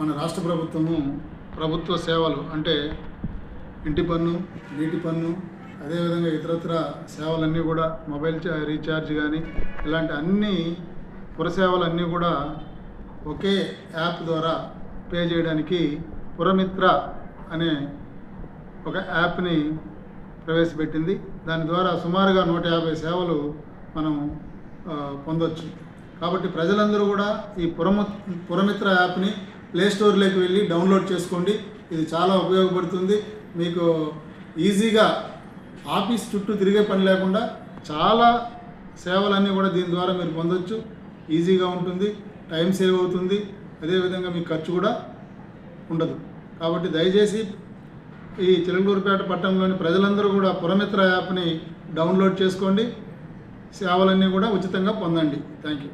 మన రాష్ట్ర ప్రభుత్వము ప్రభుత్వ సేవలు అంటే ఇంటి పన్ను నీటి పన్ను అదేవిధంగా ఇతరత్ర సేవలన్నీ కూడా మొబైల్ చా- రీఛార్జ్ కానీ ఇలాంటి అన్ని పురసేవలన్నీ కూడా ఒకే యాప్ ద్వారా పే చేయడానికి పురమిత్ర అనే ఒక యాప్ని ప్రవేశపెట్టింది. దాని ద్వారా సుమారుగా నూట యాభై సేవలు మనం పొందొచ్చు. కాబట్టి ప్రజలందరూ కూడా ఈ పురము పురమిత్ర యాప్ని ప్లే స్టోర్లోకి వెళ్ళి డౌన్లోడ్ చేసుకోండి. ఇది చాలా ఉపయోగపడుతుంది. మీకు ఈజీగా ఆఫీస్ చుట్టూ తిరిగే పని లేకుండా చాలా సేవలన్నీ కూడా దీని ద్వారా మీరు పొందొచ్చు. ఈజీగా ఉంటుంది. టైం సేవ్ అవుతుంది. అదేవిధంగా మీ ఖర్చు కూడా ఉండదు. కాబట్టి దయచేసి ఈ చిలంగూరుపేట పట్టణంలోని ప్రజలందరూ కూడా పురమిత్ర యాప్ని డౌన్లోడ్ చేసుకోండి. సేవలన్నీ కూడా ఉచితంగా పొందండి. Thank you